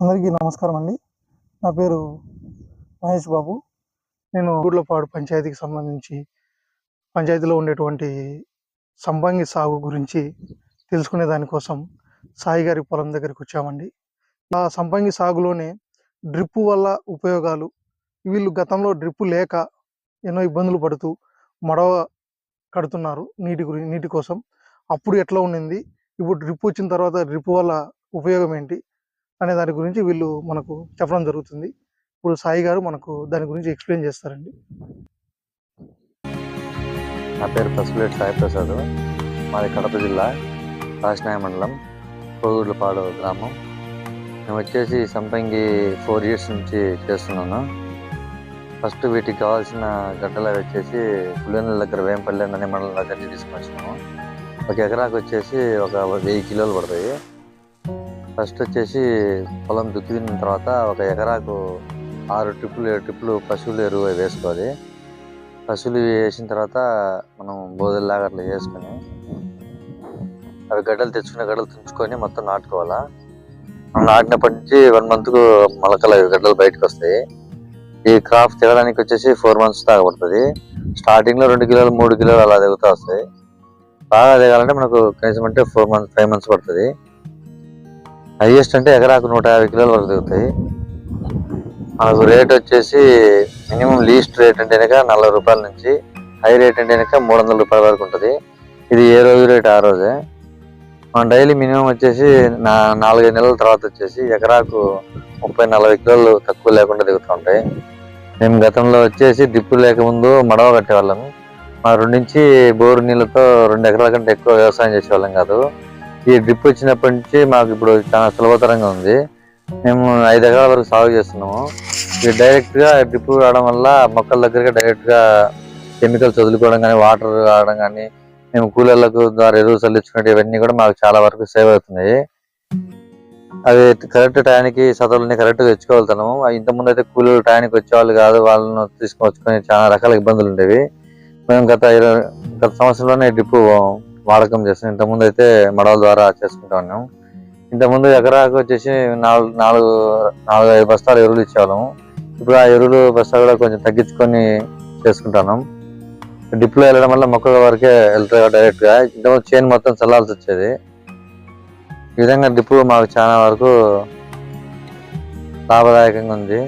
అందరికీ నమస్కారం అండి. నా పేరు మహేష్ బాబు. నేను గూడ్లపాడు పంచాయతీకి సంబంధించి పంచాయతీలో ఉండేటువంటి సంపంగి సాగు గురించి తెలుసుకునే దానికోసం సాయి గారి పొలం దగ్గరికి వచ్చామండి. ఆ సంపంగి సాగులోనే డ్రిప్పు వల్ల ఉపయోగాలు వీళ్ళు గతంలో డ్రిప్పు లేక ఎన్నో ఇబ్బందులు పడుతూ మడవ కడుతున్నారు నీటి గురి నీటి కోసం. అప్పుడు ఎట్లా ఉండింది? ఇప్పుడు డ్రిప్ వచ్చిన తర్వాత డ్రిప్ వల్ల ఉపయోగం ఏంటి? అనే దాని గురించి వీళ్ళు మనకు చెప్పడం జరుగుతుంది. ఇప్పుడు సాయి గారు మనకు దాని గురించి ఎక్స్ప్లెయిన్ చేస్తారండి. నా పేరు పసుపులేటి సాయి ప్రసాద్. మాది కడప జిల్లా రాజనాయ మండలం కోగుడ్లపాడు గ్రామం. మేము వచ్చేసి సంపంగి ఫోర్ ఇయర్స్ నుంచి చేస్తున్నాను. ఫస్ట్ వీటికి కావాల్సిన గడ్డలు అవి వచ్చేసి పులివెందుల దగ్గర వేంపల్లి అనే మండలం దగ్గర నుంచి తీసుకొని వచ్చినాము ఒక ఎకరాకు వచ్చేసి ఒక వెయ్యి కిలోలు పడతాయి. ఫస్ట్ వచ్చేసి పొలం దుక్కిన తర్వాత ఒక ఎకరాకు ఆరు ట్రిప్పులు ఏడు ట్రిప్పులు పశువులు ఎరువు అవి వేసుకోవాలి. పశువులు వేసిన తర్వాత మనం బోధల్లాగా అట్లా చేసుకొని అవి గడ్డలు తెచ్చుకునే గడ్డలు తుంచుకొని మొత్తం నాటుకోవాలా. మనం నాటినప్పటి నుంచి వన్ మంత్కు మొలకలు అవి గడ్డలు బయటకు వస్తాయి ఈ క్రాప్ తినడానికి వచ్చేసి ఫోర్ మంత్స్ దాకా పడుతుంది. రెండు కిలోలు మూడు కిలోలు అలా దిగుతూ వస్తాయి. బాగా దిగాలంటే మనకు కనీసం అంటే ఫోర్ మంత్స్ ఫైవ్ మంత్స్ పడుతుంది. హైయెస్ట్ అంటే ఎకరాకు నూట యాభై కిలోల వరకు దిగుతాయి. మనకు రేట్ వచ్చేసి మినిమం లీస్ట్ రేట్ అంటే కనుక నలభై రూపాయల నుంచి హై రేట్ అంటే కనుక మూడు వందల రూపాయల వరకు ఉంటుంది. ఇది ఏ రోజు రేట్? ఆ రోజే. మనం డైలీ మినిమం వచ్చేసి నా నాలుగైదు నెలల తర్వాత వచ్చేసి ఎకరాకు ముప్పై నలభై కిలోలు తక్కువ లేకుండా దిగుతూ ఉంటాయి. మేము గతంలో వచ్చేసి దిప్పు లేకముందు మడవ కట్టేవాళ్ళము మా రెండు నుంచి బోరు నీళ్ళతో రెండు ఎకరాల కంటే ఎక్కువ వ్యవసాయం చేసేవాళ్ళం కాదు. ఈ డ్రిప్ వచ్చినప్పటి నుంచి మాకు ఇప్పుడు చాలా సులభతరంగా ఉంది. మేము ఐదు ఎకరాల వరకు సాగు చేస్తున్నాము. ఇది డైరెక్ట్గా డ్రిప్ రావడం వల్ల మొక్కల దగ్గరగా డైరెక్ట్గా కెమికల్స్ వదులుకోవడం కానీ వాటర్ రావడం కానీ మేము కూలర్లకు ద్వారా ఎరువు చల్లించుకునే ఇవన్నీ కూడా మాకు చాలా వరకు సేవ్ అవుతున్నాయి. అవి కరెక్ట్ టైంకి సతలని కరెక్ట్గా తెచ్చుకోగలుగుతున్నాము. ఇంత అయితే కూలీలు టైంకి వచ్చేవాళ్ళు కాదు వాళ్ళను తీసుకొచ్చుకొని చాలా రకాల ఇబ్బందులు ఉండేవి. మేము గత ఇరవై గత సంవత్సరంలోనే డ్రిప్ వాడకం చేస్తాం. ఇంతకుముందు ముందు అయితే మడవల ద్వారా చేసుకుంటా ఉన్నాం. ఇంతకుముందు ఎకరాకు వచ్చేసి నాలుగు నాలుగు నాలుగు ఐదు బస్తాలు ఎరువులు ఇచ్చేవాళ్ళము ఇప్పుడు ఆ ఎరువులు బస్తాలు కూడా కొంచెం తగ్గించుకొని చేసుకుంటున్నాం డిప్లో వెళ్ళడం వల్ల మొక్కల వరకే వెళ్తాయి డైరెక్ట్గా. ఇంతకుముందు చైన్ మొత్తం చల్లాల్సి వచ్చేది. ఈ విధంగా డిప్పు మాకు చాలా వరకు లాభదాయకంగా ఉంది.